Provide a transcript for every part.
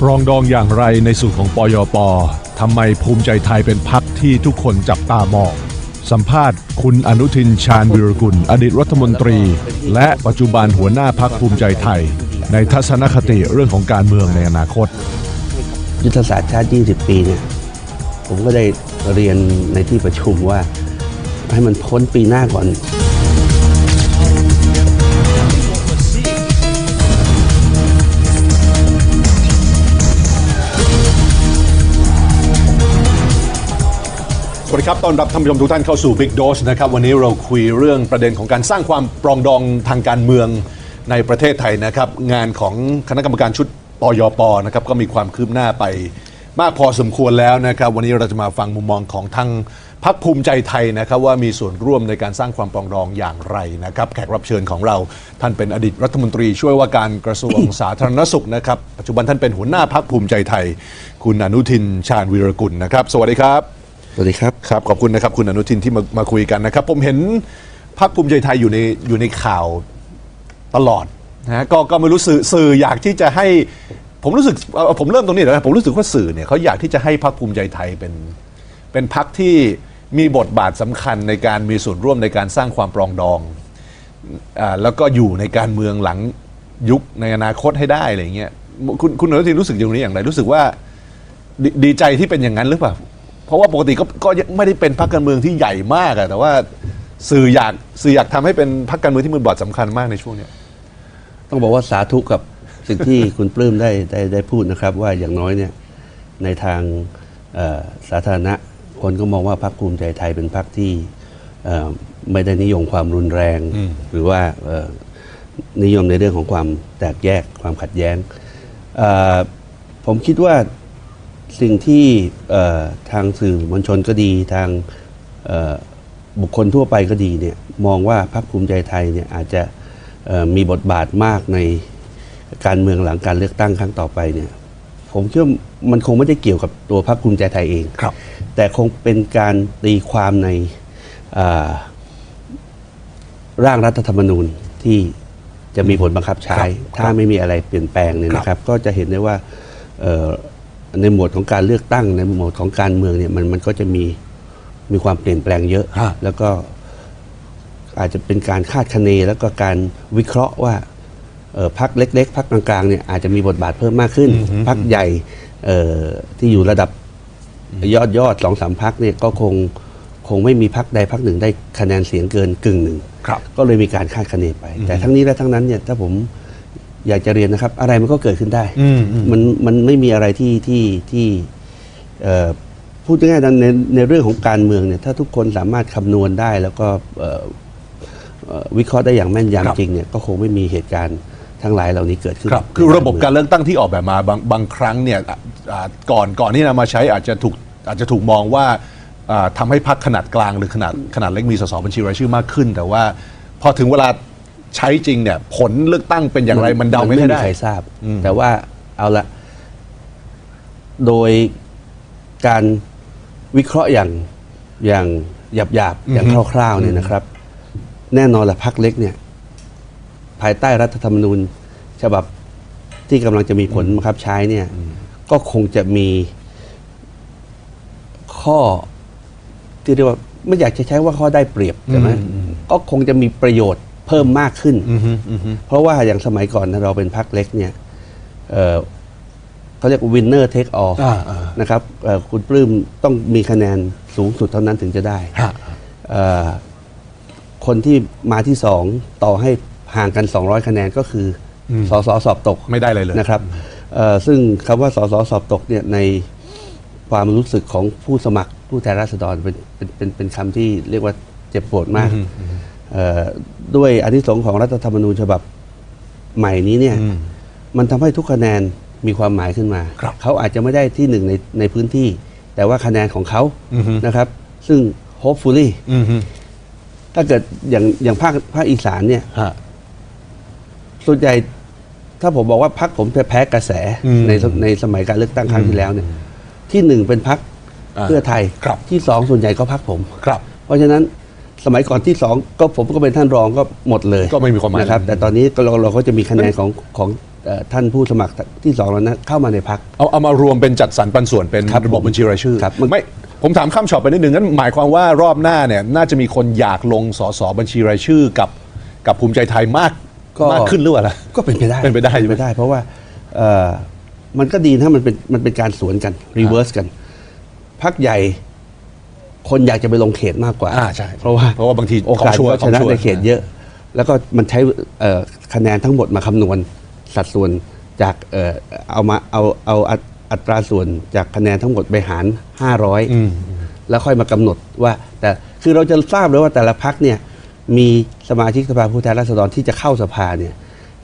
ปรองดองอย่างไรในสูตรของปยปทำไมภูมิใจไทยเป็นพักที่ทุกคนจับตามอง สัมภาษณ์ คุณอนุทินชาญวิรกุล อดีตรัฐมนตรี และปัจจุบันหัวหน้าพักภูมิใจไทย ในทัศนคติเรื่องของการเมืองในอนาคต ยุทธศาสตร์ชาติ 20 ปีเนี่ยผมก็ได้เรียนในที่ประชุมว่าให้มันพ้นปีหน้าก่อน สวัสดีครับ ต้อนรับท่านผู้ชมทุกท่านเข้าสู่ Big Dose นะครับ วันนี้เราคุยเรื่องประเด็นของการสร้างความปรองดองทางการเมืองในประเทศไทยนะครับ งานของคณะกรรมการชุดปยปนะครับก็มีความคืบหน้าไปมากพอสมควรแล้วนะครับ วันนี้เราจะมาฟังมุมมองของทางพักภูมิใจไทยนะครับว่ามีส่วนร่วมในการสร้างความปรองดองอย่างไรนะครับ แขกรับเชิญของเราท่านเป็นอดีตรัฐมนตรีช่วยว่าการกระทรวงสาธารณสุขนะครับปัจจุบันท่านเป็นหัวหน้าพักภูมิใจไทย คุณอนุทินชาญวีรกุลนะครับ สวัสดีครับ สวัสดีครับ ครับขอบคุณนะครับคุณอนุทินที่มามาคุยกันนะครับ ผมเห็นพรรคภูมิใจไทยอยู่ในอยู่ในข่าวตลอดนะฮะก็ก็ไม่รู้สื่อสื่ออยากที่จะให้ผมรู้สึกเอาผมเริ่มตรงนี้นะผมรู้สึกว่าสื่อเนี่ยเขาอยากที่จะให้พรรคภูมิใจไทยเป็นเป็นพรรคที่มีบทบาทสำคัญในการมีส่วนร่วมในการสร้างความปรองดองอ่าแล้วก็อยู่ในการเมืองหลังยุคในอนาคตให้ได้อะไรอย่างเงี้ยคุณคุณอนุทินรู้สึกอย่างนี้อย่างไรรู้สึกว่าดดีใจที่เป็นอย่างนั้นหรือเปล่า เพราะว่าปกติก็ก็ยังไม่ได้เป็นพรรคการเมืองที่ใหญ่มากอะแต่ว่าสื่ออยากสื่ออยากทำให้เป็นพรรคการเมืองที่มีบทบาทสำคัญมากในช่วงเนี้ย ต้องบอกว่าสาธุกับสิ่งที่ คุณปลื้มได้ได้ได้พูดนะครับ ว่าอย่างน้อยเนี่ยในทางเอ่อสาธารณะคนก็มองว่าพรรคภูมิใจไทยเป็นพรรคที่เอ่อไม่ได้นิยมความรุนแรง หรือว่าเอ่อนิยมในเรื่องของความแตกแยกความขัดแย้งเอ่อผมคิดว่า สิ่งที่เอ่อทางสื่อมวลชนก็ดีทางเอ่อบุคคลทั่วไปก็ดีเนี่ยมองว่าพรรคภูมิใจไทยเนี่ยอาจจะเอ่อมีบทบาทมากในการเมืองหลังการเลือกตั้งครั้งต่อไปเนี่ยผมคิดว่ามันคงไม่ได้เกี่ยวกับตัวพรรคภูมิใจไทยเองครับ แต่คงเป็นการตีความในอ่าร่างรัฐธรรมนูญที่จะมีผลบังคับใช้ครับถ้าไม่มีอะไรเปลี่ยนแปลงเนี่ยนะครับ ก็จะเห็นได้ว่าเอ่อ ในหมวดของการเลือกตั้งในหมวดของการเมืองเนี่ยมันมันก็จะมีมีความเปลี่ยนแปลงเยอะ ฮะ แล้วก็อาจจะเป็นการคาดคะเนแล้วก็การวิเคราะห์ว่าเอ่อพักเล็ก ๆพักกลางๆเนี่ยอาจจะมีบทบาทเพิ่มมากขึ้น พักใหญ่เอ่อที่อยู่ระดับยอดยอดสองสามพักเนี่ยก็คงคงไม่มีพักใดพักหนึ่งได้คะแนนเสียงเกินกึ่งหนึ่ง ครับ ก็เลยมีการคาดคะเนไป แต่ทั้งนี้และทั้งนั้นเนี่ยถ้าผม อยากจะเรียนนะครับ อะไรมันก็เกิดขึ้นได้อืมอืม มันมันไม่มีอะไรที่ที่ที่เอ่อพูดง่ายๆนะในในเรื่องของการเมืองเนี่ย ถ้าทุกคนสามารถคำนวณได้ แล้วก็เอ่อเอ่อวิเคราะห์ได้อย่างแม่นครับ ยำจริงเนี่ยก็คงไม่มีเหตุการณ์ทั้งหลายเหล่านี้เกิดขึ้นครับ คือระบบการเลือกตั้งที่ออกแบบมาบางบางครั้งเนี่ยอะอ่าก่อนก่อนที่นำมาใช้อาจจะถูกอาจจะถูกมองว่าอ่าทำาให้พรรคขนาดกลางหรือขนาดขนาดเล็กมีสสบัญชีรายชื่อมากขึ้น แต่ว่าพอถึงเวลา ใช้จริงเนี่ย ผลเลือกตั้งเป็นอย่างไรมันเดาไม่มีได้ใครทราบ อืม แต่ว่าเอาละโดยการวิเคราะห์อย่างอย่างหยาบหยาบๆอย่างคร่าวๆเนี่ยนะครับ แน่นอนละพักเล็กเนี่ย ภายใต้รัฐธรรมนูญ ฉบับที่กำลังจะมีผลบังคับใช้เนี่ย ก็คงจะมีข้อที่เรียกว่าไม่อยากจะใช้ว่าข้อได้เปรียบใช่ไหมก็คงจะมีประโยชน์ เพิ่มมากขึ้น เพราะว่าอย่างสมัยก่อนนะเราเป็นพักเล็กเนี่ยเอ่อเขาเรียก winner take all อ่าอ่านะครับเอ่อคุณปลื้มต้องมีคะแนนสูงสุดเท่านั้นถึงจะได้ฮะเอ่อคนที่มาที่สองต่อให้ห่างกัน 200 คะแนนก็คืออสสสอบตกไม่ได้เลยเลยนะครับเอ่อซึ่งคำว่าสสสอบตกเนี่ยในความรู้สึกของผู้สมัครผู้แทนราษฎรเป็นเป็นเป็นเป็นคำที่เรียกว่าเจ็บปวดมากเอ่อ ด้วยอานิสงส์ของรัฐธรรมนูญฉบับใหม่นี้เนี่ยมันทำให้ทุกคะแนนมีความหมายขึ้นมาครับเขาอาจจะไม่ได้ที่หนึ่งในในพื้นที่ แต่ว่าคะแนนของเขาอือฮึนะครับ ซึ่ง hopefully อืมฮึถ้าเกิดอย่างอย่างภาคภาคอีสานเนี่ยฮะส่วนใหญ่ถ้าผมบอกว่าพักผมจะแพ้กระแสอืมในสในสมัยการเลือกตั้งครั้งที่แล้วเนี่ย ที่หนึ่งเป็นพักอ่าเพื่อไทยครับที่สองส่วนใหญ่ก็พักผมครับเพราะฉะนั้น สมัยก่อนที่สองก็ผมก็เป็นท่านรองก็หมดเลยก็ไม่มีความหมาย นะครับแต่ตอนนี้ก็เราเราก็จะมีคะแนนของของเอ่อท่านผู้สมัครที่สองแล้วนะเข้ามาในพัก เอาเอามารวมเป็นจัดสรรปันส่วนเป็นครับระบบบัญชีรายชื่อครับมัน ไม่ผมถามข้ามช็อตไปนิดนึงงั้นหมายความว่ารอบหน้าเนี่ยน่าจะมีคนอยากลงสสบัญชีรายชื่อกับกับภูมิใจไทยมากมากขึ้นหรือเปล่าล่ะ ก็เป็นไปได้เป็นไปได้ใช่ไหม เป็นไปได้ เพราะว่าเอ่อมันก็ดีถ้ามันเป็นมันเป็นการสวนกันรีเวิร์สกันพักใหญ่ คนอยากจะไปลงเขตมากกว่าอ่าใช่เพราะว่าเพราะว่าบางทีโอกาสของชัวร์ก็ชนะของชัวร์ในเขตเยอะ แล้วก็มันใช้เอ่อคะแนนทั้งหมดมาคำนวณสัดส่วนจากเอ่อเอามาเอาเอาอัตอัตราส่วนจากคะแนนทั้งหมดไปหาร 500 แล้วค่อยมากำหนดว่า แต่คือเราจะทราบเลยว่าแต่ละพักเนี่ยมีสมาชิกสภาผู้แทนราษฎรที่จะเข้าสภาเนี่ย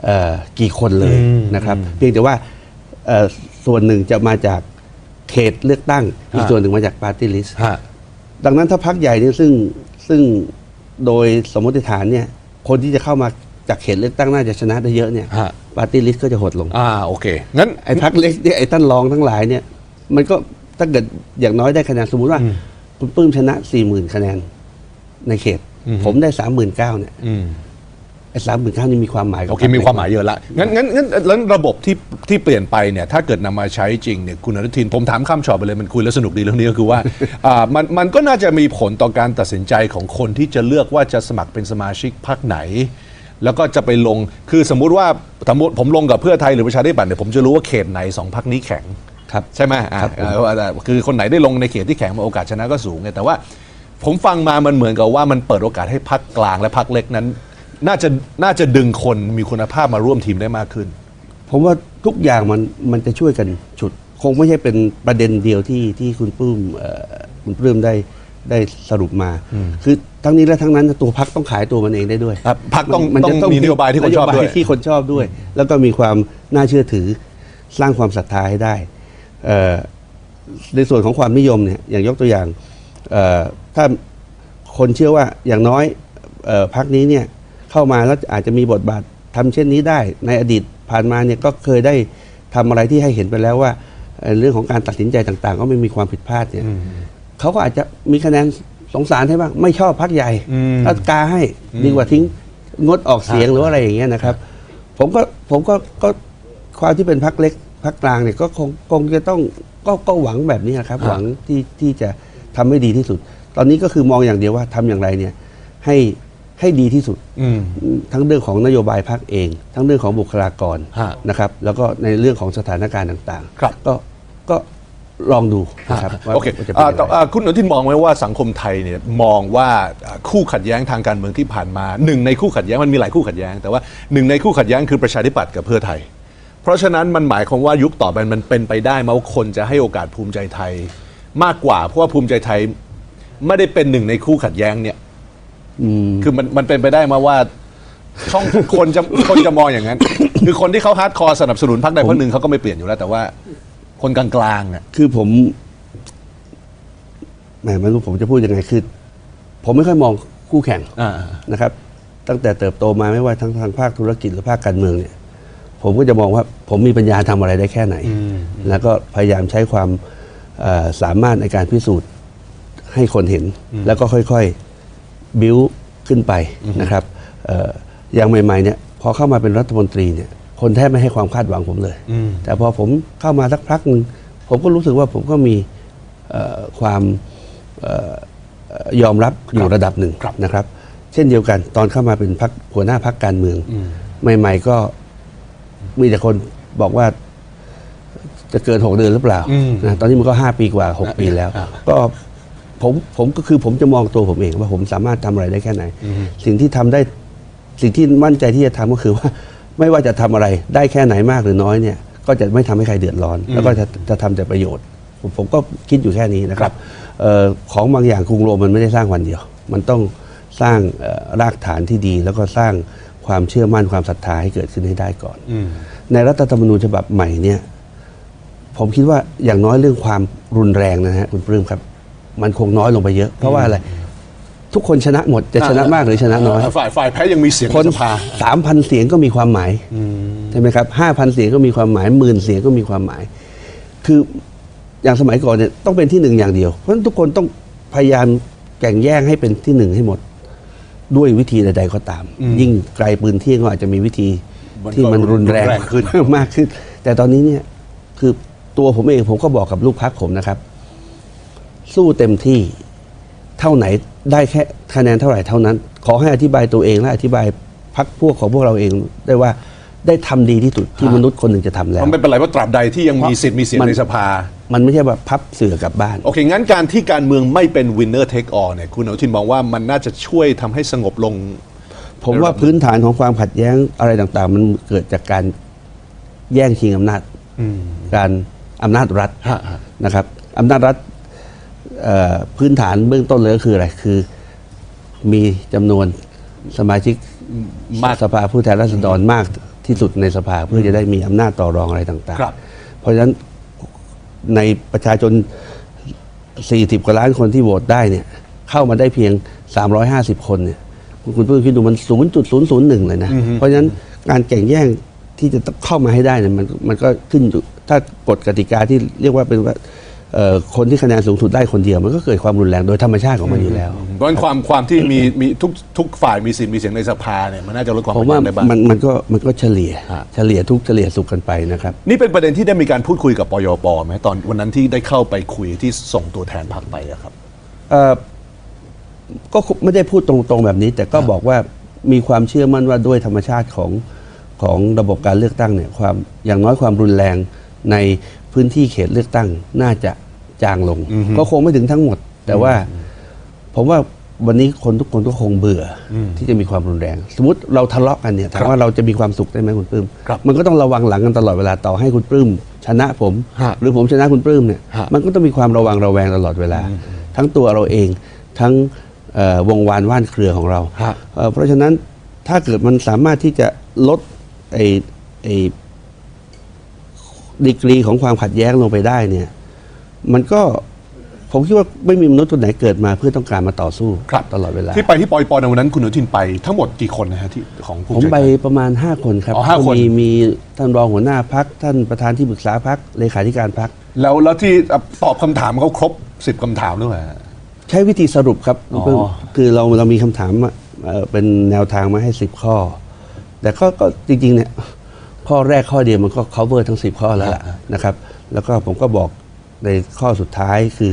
เอ่อกี่คนเลยอืมนะครับ เพียงแต่ว่าเอ่อส่วนหนึ่งจะมาจากเขตเลือกตั้ง อีกฮะส่วนหนึ่งมาจากปาร์ตี้ลิสฮะ ดังนั้นถ้าพักใหญ่เนี่ยซึ่งซึ่งโดยสมมติฐานเนี่ย คนที่จะเข้ามาจากเขตเลือกตั้งน่าจะชนะได้เยอะเนี่ยฮะ ปาร์ตี้ลิสก็จะหดลง อ่าโอเค งั้น ไอ้พักเล็กเนี่ยไอ้ท่านรองทั้งหลายเนี่ย มันก็ถ้าเกิดอย่างน้อยได้คะแนนสมมุติว่า อืมคุณปลื้มชนะสี่หมื่นคะแนนในเขต อืม ผมได้สามหมื่นเก้าเนี่ย อืมไอ้ สามหมื่นเก้านี่มีความหมายกับโอเคมีความหมายเยอะละงั้นงั้นงั้นแล้วระบบที่ที่เปลี่ยนไปเนี่ยถ้าเกิดนำมาใช้จริงเนี่ยคุณอนุทินผมถามข้ามช็อตไปเลยมันคุยแล้วสนุกดีเรื่องนี้ก็คือว่า อ่ามันมันก็น่าจะมีผลต่อการตัดสินใจของคนที่จะเลือกว่าจะสมัครเป็นสมาชิกพรรคไหน แล้วก็จะไปลงคือสมมุติว่าสมมติผมลงกับเพื่อไทยหรือประชาธิปัตย์เนี่ยผมจะรู้ว่าเขตไหนสองพรรคนี้แข็ง ครับ ใช่ไหมอ่าครับผม เอ่อว่าคือคนไหนได้ลงในเขตที่แข็งมาโอกาสชนะก็สูงไงแต่ว่า ผมฟังมามันเหมือนกับว่ามันเปิดโอกาสให้พักกลางและพักเล็กนั้น น่าจะน่าจะดึงคนมีคุณภาพมาร่วมทีมได้มากขึ้น ผมว่าทุกอย่างมันมันจะช่วยกันฉุด คงไม่ใช่เป็นประเด็นเดียวที่ที่คุณปลื้มเอ่อคุณปลื้มได้ได้สรุปมา คือทั้งนี้และทั้งนั้นตัวพักต้องขายตัวมันเองได้ด้วยครับพรรคต้องมันต้จะองมีนโยบายที่คนชอบด้วยนโที่คนชอบด้วย แล้วก็มีความน่าเชื่อถือสร้างความศรัทธาให้ได้เอ่อในส่วนของความนิยมเนี่ยอย่างยกตัวอย่างเอ่อถ้าคนเชื่อว่าอย่างน้อยเอ่อพักนี้เนี่ย เข้ามาแล้วอาจจะมีบทบาททำเช่นนี้ได้ ในอดีตผ่านมาเนี่ยก็เคยได้ทำอะไรที่ให้เห็นไปแล้วว่าเอ่อเรื่องของการตัดสินใจต่างๆ ก็ไม่มีความผิดพลาดเนี่ยเขาก็อาจจะมีคะแนนสงสารให้บ้างไม่ชอบพักใหญ่อืมถ้ากาให้ดีกว่าทิ้งงดออกเสียงหรือว่าอะไรอย่างเงี้ยนะครับ ผมก็ผมก็ก็ความที่เป็นพักเล็กพักกลางเนี่ยก็คงคงจะต้องก็ก็หวังแบบนี้นะครับ หวังที่ที่จะทำให้ดีที่สุด ตอนนี้ก็คือมองอย่างเดียวว่าทำอย่างไรเนี่ยให้ ให้ดีที่สุด อืม ทั้งเรื่องของนโยบายพักเอง ทั้งเรื่องของบุคลากรฮะนะครับ แล้วก็ในเรื่องของสถานการณ์ต่างๆครับ ก็ก็ลองดูนะครับว่าโอเคว่าจะเป็นอ่าอย่างต่อไรอ่าคุณอนุทินมองไหมว่าสังคมไทยเนี่ยมองว่าอ่าคู่ขัดแย้งทางการเมืองที่ผ่านมาหนึ่งในคู่ขัดแย้งมันมีหลายคู่ขัดแย้ง แต่ว่าหนึ่งในคู่ขัดแย้งคือประชาธิปัตย์กับเพื่อไทย เพราะฉะนั้นมันหมายความว่ายุคต่อไปมันเป็นไปได้ไหมว่าคนจะให้โอกาสภูมิใจไทย มากกว่าเพราะว่าภูมิใจไทยไม่ได้เป็นหนึ่งในคู่ขัดแย้งเนี่ยอืม คือมันมันเป็นไปได้มาว่า ช่องคนจะคนจะมองอย่างนั้น คือคนที่เขาฮาร์ดคอร์สนับสนุนพรรคใดพรรคหนึ่งเขาก็ไม่เปลี่ยนอยู่แล้ว แต่ว่า คนกลางๆอะ คือผมแหมไม่รู้ผมจะพูดยังไงคือ ผมไม่ค่อยมองคู่แข่งอ่า นะครับ ตั้งแต่เติบโตมาไม่ว่าทั้งทางภาคธุรกิจหรือภาคการเมืองเนี่ย ผมก็จะมองว่าผมมีปัญญาทำอะไรได้แค่ไหน แล้วก็พยายามใช้ความเอ่อสามารถในการพิสูจน์ให้คนเห็น แล้วก็ค่อยๆ บิ้วขึ้นไปนะครับเอ่ออย่างใหม่ๆเนี่ยพอเข้ามาเป็นรัฐมนตรีเนี่ยคนแทบไม่ให้ความคาดหวังผมเลยอืมแต่พอผมเข้ามาสักพักหนึ่งผมก็รู้สึกว่าผมก็มีเอ่อความเอ่อเอ่อยอมรับอยู่ระดับหนึ่งครับนะครับ เช่นเดียวกันตอนเข้ามาเป็นพักหัวหน้าพักการเมือง ใหม่ ๆ ก็มีแต่คนบอกว่าจะเกินหกเดือนหรือเปล่าอืมนะตอนนี้มันก็ห้าปีกว่าหกปีแล้วอ่าก็ ผมผมก็คือผมจะมองตัวผมเองว่าผมสามารถทำอะไรได้แค่ไหน สิ่งที่ทำได้สิ่งที่มั่นใจที่จะทำก็คือว่า ไม่ว่าจะทำอะไรได้แค่ไหนมากหรือน้อยเนี่ย ก็จะไม่ทำให้ใครเดือดร้อน แล้วก็จะจะทำแต่ประโยชน์ ผมผมก็คิดอยู่แค่นี้นะครับเอ่อของบางอย่างกรุงโรมมันไม่ได้สร้างวันเดียว มันต้องสร้างเอ่อรากฐานที่ดี แล้วก็สร้างความเชื่อมั่นความศรัทธาให้เกิดขึ้นให้ได้ก่อนอืมในรัฐธรรมนูญฉบับใหม่เนี่ย ผมคิดว่าอย่างน้อยเรื่องความรุนแรงนะฮะคุณปลื้มครับ มันคงน้อยลงไปเยอะ เพราะว่าอะไรทุกคนชนะหมดจะชนะมากหรือชนะน้อยฝ่ายฝ่ายแพ้ยังมีเสียงคนในสภาสามพันเสียงก็มีความหมายใช่ไหมครับห้าพันเสียงก็มีความหมายหมื่นเสียงก็มีความหมาย คืออย่างสมัยก่อนเนี่ยต้องเป็นที่หนึ่งอย่างเดียว เพราะฉะนั้นทุกคนต้องพยายามแข่งแย่งให้เป็นที่หนึ่งให้หมด ด้วยวิธีใด ๆ ก็ตาม ยิ่งไกลปืนเที่ยงก็อาจจะมีวิธีมันก็ที่มันรุนแรงรุนแรงขึ้นมากขึ้น แต่ตอนนี้เนี่ยคือตัวผมเองผมก็บอกกับลูกพักผมนะครับ สู้เต็มที่ เท่าไหนได้แค่คะแนนเท่าไหร่เท่านั้น ขอให้อธิบายตัวเองและอธิบายพักพวกของพวกเราเองได้ว่าได้ทำดีที่สุดที่มนุษย์คนหนึ่งจะทำแล้วมันไม่เป็นไรว่าตราบใดที่ยังมีสิทธิ์มีเสียงมันในสภา มันไม่ใช่แบบพับเสือกลับบ้าน โอเค งั้นการที่การเมืองไม่เป็น winner take all เนี่ยคุณอนุทินมองว่ามันน่าจะช่วยทำให้สงบลง ผมว่าพื้นฐานของความขัดแย้งอะไรต่างๆ มันเกิดจากการแย่งชิงอำนาจการอำนาจรัฐฮะฮะนะครับอำนาจรัฐเอ่อ พื้นฐานเบื้องต้นเลยก็คืออะไรคือ มีจำนวนสมาชิกมากสภาผู้แทนราษฎรมากที่สุดในสภาเพื่อจะได้มีอำนาจต่อรองอะไรต่างครับ ๆ เพราะฉะนั้นในประชาชน 40 กว่าล้านคนที่โหวตได้เนี่ยเข้ามาได้เพียง 350 คนเนี่ยคุณคุณเพิ่งคิดดูมัน 0.001 เลยนะ เพราะฉะนั้นการแข่งแย่งที่จะเข้ามาให้ได้เนี่ยมันมันก็ขึ้นอยู่ถ้ากฎกติกาที่เรียกว่าเป็นว่าเอ่อ คนที่คะแนนสูงสุดได้คนเดียว มันก็เกิดความรุนแรงโดยธรรมชาติของมันอยู่แล้วเพราะฉะนั้นความความที่มีมีทุกทุกฝ่ายมีสิทธิ์มีเสียงในสภาเนี่ยมันน่าจะลดความผมขัดว่าแย้งได้บ้างมันมันก็มันก็เฉลี่ยฮะเฉลี่ยทุกข์เฉลี่ยสุขกันไปนะครับนี่เป็นประเด็นที่ได้มีการพูดคุยกับปยปไหมตอนวันนั้นที่ได้เข้าไปคุยที่ส่งตัวแทนพรรคไปอะครับเอ่อก็ไม่ได้พูดตรงๆแบบนี้ แต่ก็บอกว่ามีความเชื่อมั่นว่าด้วยธรรมชาติของของระบบการเลือกตั้งเนี่ยความอย่างน้อยความรุนแรงใน พื้นที่เขตเลือกตั้งน่าจะจางลง ก็คงไม่ถึงทั้งหมด แต่ว่าผมว่าวันนี้คนทุกคนก็คงเบื่ออที่จะมีความรุนแรง สมมติเราทะเลาะกันเนี่ยถามว่าเราจะมีความสุขได้ไหมคุณปลื้มครับมันก็ต้องระวังหลังกันตลอดเวลาต่อให้คุณปลื้มชนะผมฮะหรือผมชนะคุณปลื้มเนี่ยฮะมันก็ต้องมีความระวังระแวงตลอดเวลา ทั้งตัวเราเองทั้งเอ่อวงวานว่านเครือของเราฮะเอ่อเพราะฉะนั้นถ้าเกิดมันสามารถที่จะลดไอ้ไอ้ ดีกรีของความขัดแย้งลงไปได้เนี่ย มันก็ผมคิดว่าไม่มีมนุษย์ตัวไหนเกิดมาเพื่อต้องการมาต่อสู้ครับ ตลอดเวลา ที่ไปที่ปอยปในวันนั้นคุณอนุทินไปทั้งหมดกี่คนนะฮะที่ของภูผมใจไปไทย ประมาณ 5 คนครับอ๋อห้าคน มีมีท่านรองหัวหน้าพัก ท่านประธานที่ปรึกษาพักเลขาธิการพัก แล้วแล้วที่ตอบคำถามเขาครบสิบคำถามหรือเปล่าฮะ ใช้วิธีสรุปครับอ๋อ เพิ่งคือเราเรามีคำถามมาเอ่อเป็นแนวทางมาให้สิบข้อ แต่ก็ก็จริงๆเนี่ย ข้อแรกข้อเดียวมันก็ cover ทั้งสิบข้อแล้วล่ะนะครับ แล้วก็ผมก็บอกในข้อสุดท้ายคือ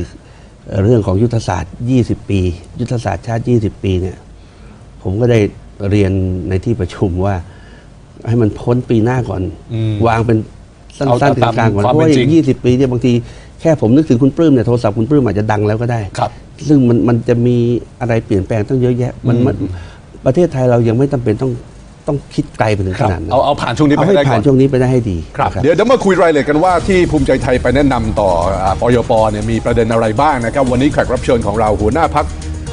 เอ่อเรื่องของยุทธศาสตร์ 20 ปี ยุทธศาสตร์ชาติ 20 ปีเนี่ยผมก็ได้เรียนในที่ประชุมว่า ให้มันพ้นปีหน้าก่อน วางเป็นสั้เอานๆตามกลางๆก่อนความเพราะว่าเป็นจริงยี่สิบปีเนี่ยบางทีแค่ผมนึกถึงคุณปลื้มเนี่ยโทรศัพท์คุณปลื้มอาจจะดังแล้วก็ได้ครับ ซึ่งมันมันจะมีอะไรเปลี่ยนแปลงต้องเยอะแยะ มันมันประเทศไทยเรายังไม่จำเป็นต้อง ต้องคิดไกลไปถึงคขรับนาดนั้นเอาเอาผ่านช่วงนี้ไปเอาให้ให้ได้ก่ผ่าอนนช่วงนี้ไปได้ให้ดีครับ นะเดี๋ยวเดี๋ยวมาคุยรายละเอียดกันว่าที่ภูมิใจไทยไปแนะนำต่ออ่าปยปเนี่ยมีประเด็นอะไรบ้างนะครับ วันนี้แขกรับเชิญของเราหัวหน้าพัก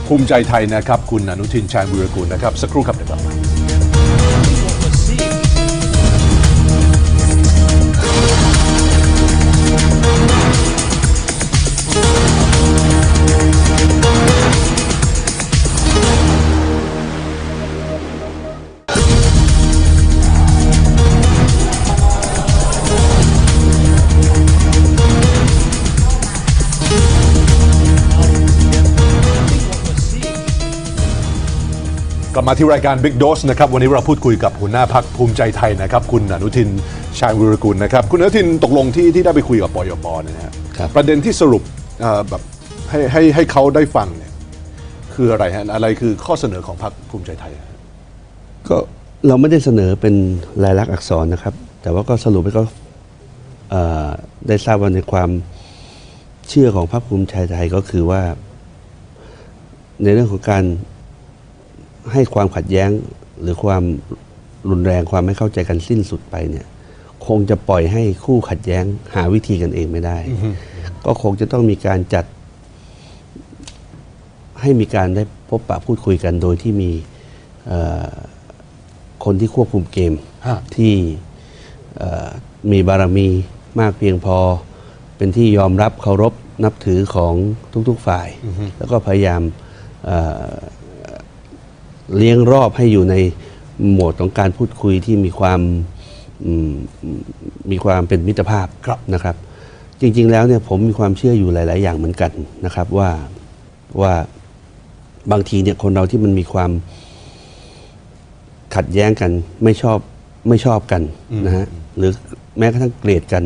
ภูมิใจไทยนะครับ คุณอนุทินชาญวีรกูลนะครับ สักครู่ครับเดี๋ยวกลับมา ลับมาที่รายการ Big Dose นะครับวันนี้เราพูดคุยกับหัวหน้าพักภูมิใจไทยนะครับ คุณอนุทินชาญวิรกุลนะครับ คุณอนุทินตกลงที่ที่ได้ไปคุยกับปยปเนี่ยนะฮะครับประเด็นที่สรุปเอ่อแบบให้ให้ให้เขาได้ฟังเนี่ยคืออะไรฮะอะไรคือข้อเสนอของพรรคภูมิใจไทยฮะ ก็เราไม่ได้เสนอเป็นลายลักษณ์อักษรนะครับ แต่ว่าก็สรุปให้เขาเอ่อได้ทราบว่าในความเชื่อของพรรคภูมิใจไทยก็คือว่า ในเรื่องของการ ให้ความขัดแย้งหรือความรุนแรงความไม่เข้าใจกันสิ้นสุดไปเนี่ย คงจะปล่อยให้คู่ขัดแย้งหาวิธีกันเองไม่ได้ ก็คงจะต้องมีการจัด ให้มีการได้พบปะพูดคุยกันโดยที่มีเอ่อคนที่ควบคุมเกมฮะที่เอ่อมีบารมีมากเพียงพอ เป็นที่ยอมรับเคารพนับถือของทุก ๆ ฝ่าย แล้วก็พยายาม เอ่อเลี้ยงรอบให้อยู่ในโหมดของการพูดคุยที่มีความอืมมีความเป็นมิตรภาพครับนะครับ จริง ๆ แล้วเนี่ยผมมีความเชื่ออยู่หลาย ๆ อย่างเหมือนกันนะครับว่าว่าบางทีเนี่ยคนเราที่มันมีความขัดแย้งกันไม่ชอบไม่ชอบกันนะฮะหรือแม้กระทั่งเกลียดกัน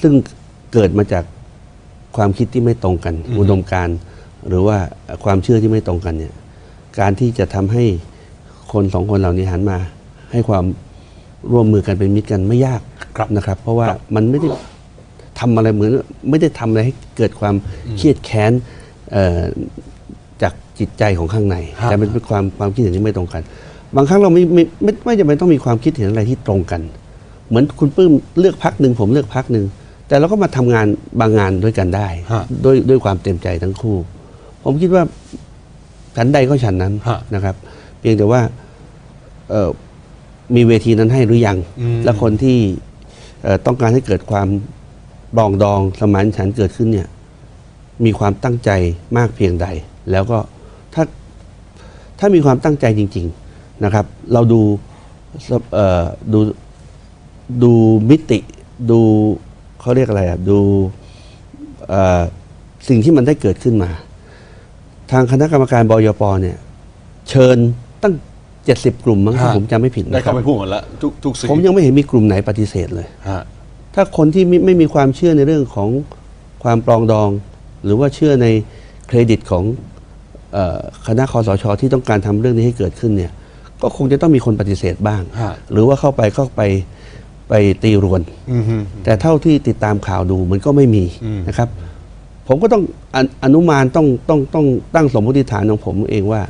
ซึ่งเกิดมาจากความคิดที่ไม่ตรงกัน อุดมการณ์หรือว่าความเชื่อที่ไม่ตรงกันเนี่ย การที่จะทำให้คนสองคนเหล่านี้หันมา ให้ความร่วมมือกันเป็นมิตรกันไม่ยากครับนะครับ เพราะว่าครับมันไม่ได้ทำอะไรเหมือนไม่ได้ทำอะไรให้เกิดความเครียดแค้นเอ่อจากจิตใจของข้างในฮะแต่มันเป็นความความคิดเห็นที่ไม่ตรงกัน บางครั้งเราไม่ไม่ไม่ไม่จำเป็นต้องมีความคิดเห็นอะไรที่ตรงกัน เหมือนคุณปื้มเลือกพักหนึ่งผมเลือกพักหนึ่งแต่เราก็มาทำงานบางงานด้วยกันได้ฮะด้วยด้วยความเต็มใจทั้งคู่ ผมคิดว่า ฉันใดก็ฉันนั้นฮะ นะครับ เพียงแต่ว่าเอ่อมีเวทีนั้นให้หรือยัง อืม และคนที่เอ่อต้องการให้เกิดความปรองดองสมานฉันท์เกิดขึ้นเนี่ย มีความตั้งใจมากเพียงใด แล้วก็ถ้าถ้ามีความตั้งใจจริง ๆนะครับ เราดูเอ่อดูดูมิติดูเขาเรียกอะไรอะดูเอ่อสิ่งที่มันได้เกิดขึ้นมา ทางคณะกรรมการบยปเนี่ย เชิญตั้ง 70 กลุ่มมั้งถ้าฮะผมจำไม่ผิดได้นะครัเข้าบ ไปพูดหมดแล้วทุกทุกสิ่งผมยังไม่เห็นมีกลุ่มไหนปฏิเสธเลย ฮะ ถ้าคนที่ไม่ไม่มีความเชื่อในเรื่องของความปรองดอง หรือว่าเชื่อในเครดิตของเออคณะคอสชที่ต้องการทำเรื่องนี้ให้เกิดขึ้นเนี่ย ก็คงจะต้องมีคนปฏิเสธบ้าง ฮะ หรือว่าเข้าไปเข้าไปไปตีรวน อืมฮึ แต่เท่าที่ติดตามข่าวดูมันก็ไม่มีอืมนะครับ ผมก็ต้องอนุอนุมานต้องต้องต้องตั้งสมมติฐานของผมเองว่า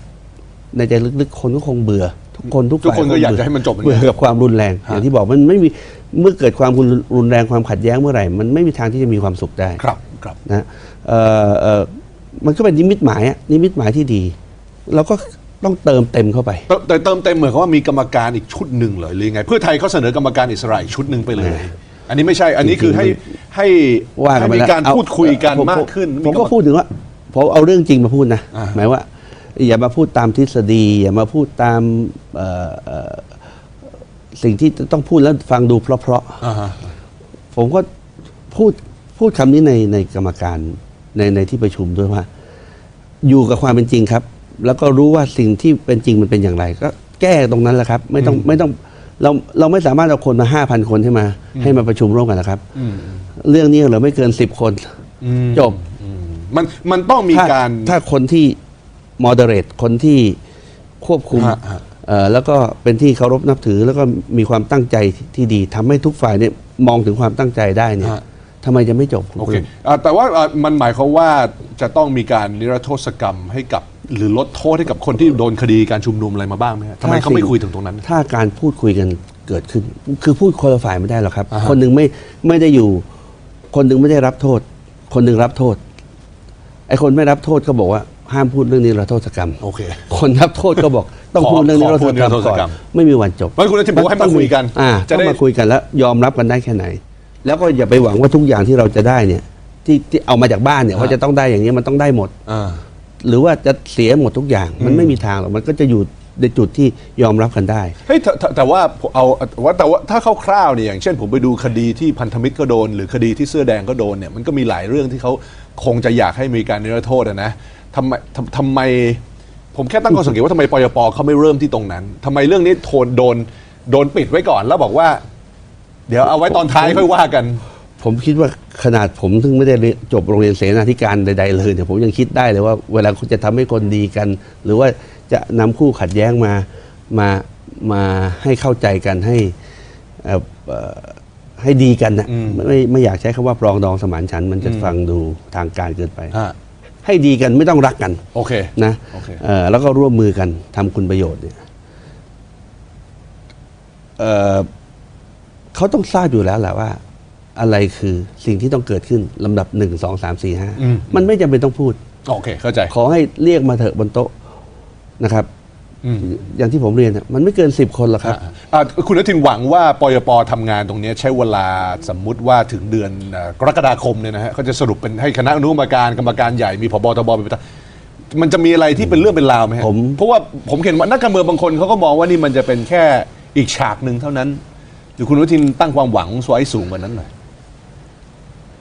ในใจลึกๆคนก็คงเบื่อ ทุกคนทุกทุกฝ่ายคนก็งอยากเบื่จะให้มันจบอย่างเบื่นี้อกับความรุนแรงอย่างที่บอกมันไม่มีเมื่อเกิดความรุนรุนแรงความขัดแย้งเมื่อไหร่ มันไม่มีทางที่จะมีความสุขได้ครับครับนะเอ่อเอ่อมันก็เป็นนิมิตหมายอะนิมิตหมายที่ดีเราก็ต้องเติมเต็มเข้าไปแต่แต่เติมเต็มเหมือนกับว่ามีกรรมการอีกชุดหนึ่งเลยหรือยังไงเพื่อไทยเขาเสนอกรรมการอิสระอีกชุดหนึ่งไปเลย อันนี้ไม่ใช่ อันนี้คือให้ให้ว่ากันให้ไปมีแล้วการเอพูดคุยกันผมมากขึ้นผมก็รรพูดถึงว่าผมเอาเรื่องจริงมาพูดนะ อ่า หมายว่า อย่ามาพูดตามทฤษฎี อย่ามาพูดตามเอ่อเอ่อสิ่งที่ต้องพูดแล้วฟังดูเพราะอ่าฮะๆผมก็พูดพูดคำนี้ในในกรรมการในในที่ประชุมด้วยว่า อยู่กับความเป็นจริงครับ แล้วก็รู้ว่าสิ่งที่เป็นจริงมันเป็นอย่างไร ก็แก้ตรงนั้นแหละครับ ไม่ต้องไม่ต้อง เราเราไม่สามารถเอาคนมาห้าพันคนให้มา ให้มาประชุมร่วมกันนะครับอืมเรื่องนี้เหลือไม่เกินสิบคนอืมจบอืมมันมันต้องมีถ้การ ถ้าคนที่ moderate คนที่ควบคุมฮะฮะ เอ่อแล้วก็เป็นที่เคารพนับถือ แล้วก็มีความตั้งใจที่ดีทำให้ทุกฝ่ายเนี่ยมองถึงความตั้งใจได้เนี่ยฮะทำไมจะไม่จบณโอปเคลื้ม อ่าแต่ว่าอ่ามันหมายความว่าจะต้องมีการนิรโทษกรรมให้กับ หรือลดโทษให้กับคนที่โดนคดีการชุมนุมอะไรมาบ้างไหมฮะทำไมเขาไม่คุยถึงตรงนั้น ถ้าการพูดคุยกันเกิดขึ้น คือพูดคนละฝ่ายไม่ได้หรอกครับ อ่าฮะ คนหนึ่งไม่ไม่ได้อยู่ คนหนึ่งไม่ได้รับโทษ คนหนึ่งรับโทษ ไอ้คนไม่รับโทษก็บอกว่าห้ามพูดเรื่องนี้รโทษกรรม โอเค คนรับโทษก็บอกต้องขอพูดเรื่องนี้ขอรโทพูดษกรรมนิรโทษก่อนกรรมไม่มีวันจบเพราะคุณอนุทินบอกว่าให้มาคุยกันอ่าจะต้องได้มาคุยกันแล้ว ยอมรับกันได้แค่ไหน แล้วก็อย่าไปหวังว่าทุกอย่างที่เราจะได้เนี่ย ที่ที่เอามาจากบ้านเนี่ยฮะว่าจะต้องได้อย่างนี้มันต้องได้หมด อ่า หรือว่าจะเสียหมดทุกอย่าง มันไม่มีทางหรอกมันก็จะอยู่ในจุดที่ยอมรับกันได้ เฮ้ยแต่แต่แต่ว่าเอาว่าแต่ว่าถ้าคร่าวๆเนี่ยอย่างเช่นผมไปดูคดีที่พันธมิตรก็โดน หรือคดีที่เสื้อแดงก็โดนเนี่ยมันก็มีหลายเรื่องที่เขาคงจะอยากให้มีการนิรโทษอะนะทำไมทำทำไม ผมแค่ตั้งข้อสังเกตว่าทำไมปยปเขาไม่เริ่มที่ตรงนั้นทำไมเรื่องนี้โทนโดนโดนปิดไว้ก่อนแล้วบอกว่า เดี๋ยวเอาไว้ตอนท้ายค่อยว่ากัน ผมคิดว่าขนาดผมซึ่งไม่ได้เรียนจบโรงเรียนเสนาธิการใดๆเลยเนี่ยผมยังคิดได้เลยว่า เวลาคุณจะทำให้คนดีกัน หรือว่าจะนำคู่ขัดแย้งมามามาให้เข้าใจกันให้เอ่อเอ่อให้ดีกันนะอืมไม่ไม่อยากใช้คำว่าปรองดองสมานฉันท์มันจะฟังดูทางการเกินไปฮะให้ดีกันไม่ต้องรักกัน โอเคนะโอเคเอ่อแล้วก็ร่วมมือกันทำคุณประโยชน์เนี่ยเอ่อเขาต้องทราบอยู่แล้วแหละว่า อะไรคือสิ่งที่ต้องเกิดขึ้นลำดับหนึ่งสองสามสี่ห้าอืมมันไม่จำเป็นต้องพูด โอเค เข้าใจ ขอให้เรียกมาเถอะบนโต๊ะนะครับ อืมอย่างที่ผมเรียนน่ะมันไม่เกินสิบคนหรอกครับ อ่าอ่าคุณอนุทินหวังว่าปยปทำงานตรงนี้ใช้เวลาสมมุติว่าถึงเดือนเอ่อกรกฎาคมเนี่ยนะฮะเขาจะสรุปเป็นให้คณะอนุกรรมการกรรมการใหญ่มีพบทบเป็นประธานมันจะมีอะไรที่เป็นเรื่องเป็นราวไหมฮะผม เพราะว่าผมเห็นว่านักการเมืองบางคนเขาก็มองว่านี่มันจะเป็นแค่อีกฉากหนึ่งเท่านั้นหรือคุณอนุทินตั้งความหวังไว้สูงกว่านั้นหน่อย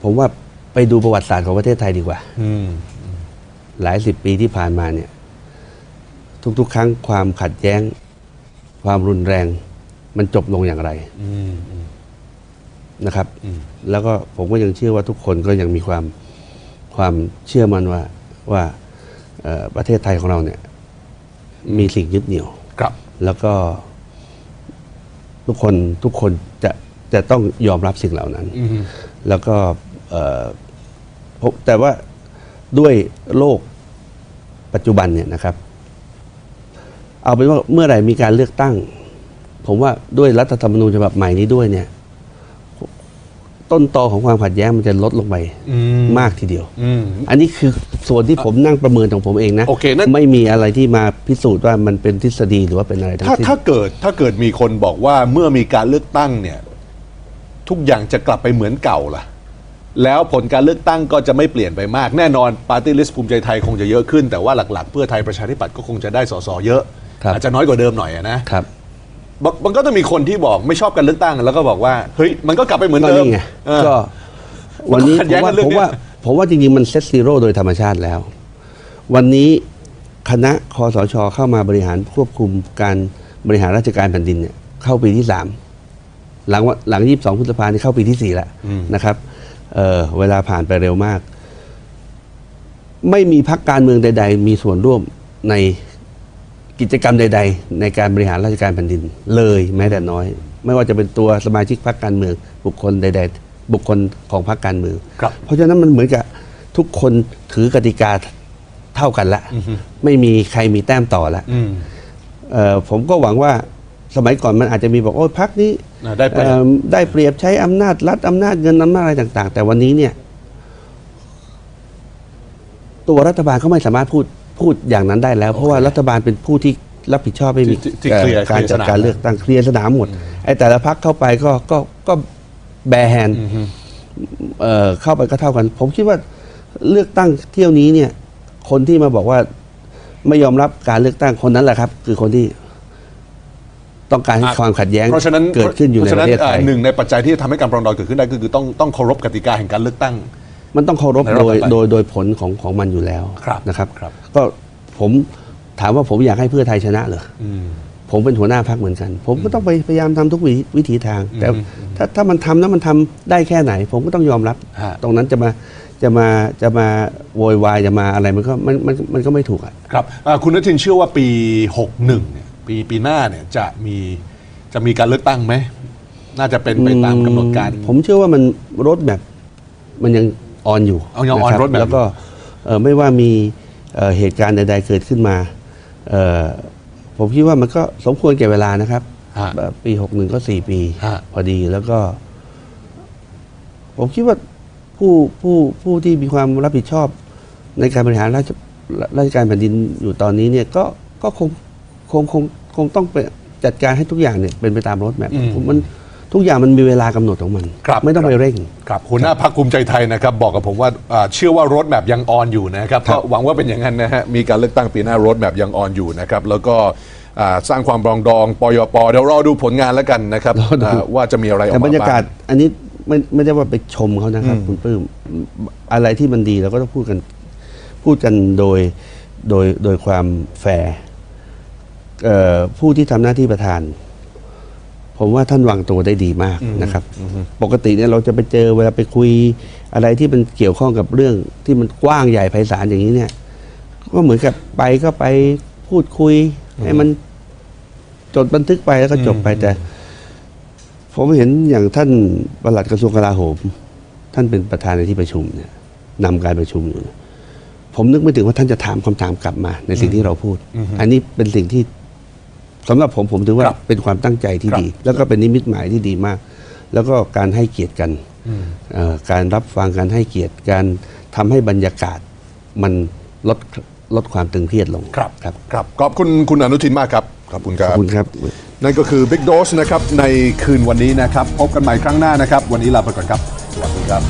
ผมว่าไปดูประวัติศาสตร์ของประเทศไทยดีกว่า อืมหลายสิบปีที่ผ่านมาเนี่ย ทุกๆ ครั้งความขัดแย้ง ความรุนแรง มันจบลงอย่างไรอืมอืม นะครับ อืม แล้วก็ผมก็ยังเชื่อว่าทุกคนก็ยังมีความความเชื่อมั่นว่าว่าเอ่อประเทศไทยของเราเนี่ย มีสิ่งยึดเหนี่ยว ครับแล้วก็ทุกคนทุกคนจะจะต้องยอมรับสิ่งเหล่านั้น อืมแล้วก็เอ่อผม แต่ว่าด้วยโลกปัจจุบันเนี่ยนะครับ เอาเป็นว่าเมื่อไหร่มีการเลือกตั้ง ผมว่าด้วยรัฐธรรมนูญฉบับใหม่นี้ด้วยเนี่ย ต้นตอของความขัดแย้งมันจะลดลงไปอืมมากทีเดียวอืมอันนี้คือส่วนที่ผมนั่งประเมินของผมเองนะโอเคนั่นไม่มีอะไรที่มาพิสูจน์ว่ามันเป็นทฤษฎีหรือว่าเป็นอะไรทั้งถ้าสิ้นถ้าเกิดถ้าเกิดมีคนบอกว่าเมื่อมีการเลือกตั้งเนี่ย ทุกอย่างจะกลับไปเหมือนเก่าล่ะ แล้วผลการเลือกตั้งก็จะไม่เปลี่ยนไปมากแน่นอนปาร์ตี้ลิสต์ภูมิใจไทยคงจะเยอะขึ้น แต่ว่าหลักๆ เพื่อไทยประชาธิปัตย์ก็คงจะได้สสเยอะ ครับอาจจะน้อยกว่าเดิมหน่อยอะนะครับบางมันก็ต้องมีคนที่บอกไม่ชอบการเลือกตั้งแล้วก็บอกว่าเฮ้ยมันก็กลับไปเหมือนก็เดิมนี่ไงเออ ก็วันนี้ขัดผแย้มงกัว่านเรื่อผงมเนี้ย ว่าผมว่าจริงๆ มันเซตซีโร่โดยธรรมชาติแล้ว วันนี้คณะคอสชเข้ามาบริหารควบคุมการบริหารราชการแผ่นดินเนี่ยเข้าปีที่สามหลังว่าหลังยี่สิบสองพฤษภานี่เข้าปีที่สี่แล้วนะครับ เอ่อเวลาผ่านไปเร็วมาก ไม่มีพักการเมืองใด ๆ มีส่วนร่วมในกิจกรรมใด ๆ ในการบริหารราชการแผ่นดินเลยแม้แต่น้อย ไม่ว่าจะเป็นตัวสมาชิกพรรคการเมือง บุคคลใด ๆ บุคคลของพรรคการเมือง ครับ เพราะฉะนั้นมันเหมือนกับทุกคนถือกติกาเท่ากันละไม่มีใครมีแต้มต่อละ อืม เอ่อผมก็หวังว่า สมัยก่อนมันอาจจะมีบอกโอ้ยพักนี้อ่าได้เปรียบเอ่อได้เปรียบใช้อำนาจรัฐอำนาจเงินอำนาจอะไรต่าง ๆ แต่วันนี้เนี่ย ตัวรัฐบาลก็ไม่สามารถพูดพูดอย่างนั้นได้แล้ว เพราะว่ารัฐบาลเป็นผู้ที่รับผิดชอบไม่มีที่ที่เคลียร์การเคลียร์จัดสนามการเลือกตั้งเคลียร์สนามหมดไอ้แต่ละพักเข้าไปก็ก็ก็แบร์แฮนด์เอ่อเข้าไปก็เท่ากัน ผมคิดว่าเลือกตั้งเที่ยวนี้เนี่ย คนที่มาบอกว่าไม่ยอมรับการเลือกตั้งคนนั้นแหละครับ คือคนที่ ต้องการให้อะความขัดแย้งเพราะฉะนั้นเกิดขึ้นอยู่ในพาประเทศอ่าไทยหนึ่งในปัจจัยที่ทำให้การปรองดองเกิดขึ้นได้ก็คือต้องต้องเคารพกติกาแห่งการเลือกตั้ง มันต้องเคารพในรอบโดยต่อไปโดยโดยผลของของมันอยู่แล้วครับนะครับครับ ก็ผมถามว่าผมอยากให้เพื่อไทยชนะเหรออืมผมเป็นหัวหน้าพักเหมือนกัน ผมก็ต้องไปพยายามทำทุกวิวิถีทาง แต่อืมถ้าถ้ามันทำแล้วมันทำได้แค่ไหน ผมก็ต้องยอมรับฮะตรงนั้นจะมาจะมาจะมาโวยวายจะมาอะไรมันก็มันมันมันก็ไม่ถูกอะครับอ่าคุณนทินเชื่อว่าปี 61เนี่ย ปีปีหน้าเนี่ยจะมีจะมีการเลือกตั้งไหม น่าจะเป็นไปตามกำหนดการ ผมเชื่อว่ามันรถแบบมันยังออนอยู่เอายัง on ะคบ roadmap แล้วก็เอ่อไม่ว่ามีเอ่อเหตุการณ์ใดๆเกิดขึ้นมาเอ่อผมคิดว่ามันก็สมควรแก่เวลานะครับ ฮะแบบปีหกหนึ่งก็สี่ปี ฮะ พอดีแล้วก็ ผมคิดว่าผู้ผู้ผู้ที่มีความรับผิดชอบในการบริหารราชราชการแผ่นดินอยู่ตอนนี้เนี่ยก็ก็คง คงคงคงต้องไปจัดการให้ทุกอย่างเนี่ยเป็นไปตามรถแมพอืม มันทุกอย่างมันมีเวลากำหนดของมัน ครับไม่ต้องไปเร่ง ครับหัวหน้าพักภูมิใจไทยนะครับ บอกกับผมว่าอ่าเชื่อว่ารถแมพยังออนอยู่นะครับก็หวังว่าเป็นอย่างนั้นนะฮะมีการเลือกตั้งปีหน้ารถแมพยังออนอยู่นะครับแล้วก็อ่าสร้างความปรองดองปยปเดี๋ยวรอดูผลงานแล้วกันนะครับรอดู อ่าว่าจะมีอะไรออกแต่มาบรรยากาศบ้งอันนี้ไม่ไม่ได้ว่าไปชมเขานะครับ คุณปลื้มอะไรที่มันดีเราก็ต้องพูดกัน พูดกันโดยโดยโดยความแฟร์เอ่อ ผู้ที่ทำหน้าที่ประธาน ผมว่าท่านวางตัวได้ดีมากนะครับ ปกติเนี่ยเราจะไปเจอเวลาไปคุยอะไรที่มันเกี่ยวข้องกับเรื่องที่มันกว้างใหญ่ไพศาลอย่างนี้เนี่ย ก็เหมือนกับไปก็ไปพูดคุย ให้มันจดบันทึกไปแล้วก็จบไปแต่ ผมเห็นอย่างท่านปลัดกระทรวงกลาโหม ท่านเป็นประธานในที่ประชุมเนี่ยนำการประชุมอยู่เนี่ยผมนึกไม่ถึงว่าท่านจะถามคำถามกลับมา ในสิ่งที่เราพูด อันนี้เป็นสิ่งที่ สำหรับผมผมถือว่าครับเป็นความตั้งใจที่ครับดี แล้วก็เป็นนิมิตหมายที่ดีมาก แล้วก็การให้เกียรติกันเอ่อการรับฟังการให้เกียรติการทำให้บรรยากาศมันลดลดความตึงเครียดลงครับ ครับครับขอบคุณคุณอนุทินมากครับ ขอบคุณคขรัอบบคุณครับ นั่นก็คือ Big Dose นะครับในคืนวันนี้นะครับ พบกันใหม่ครั้งหน้านะครับ วันนี้ลาไปก่อนครับ สวัสดีครับ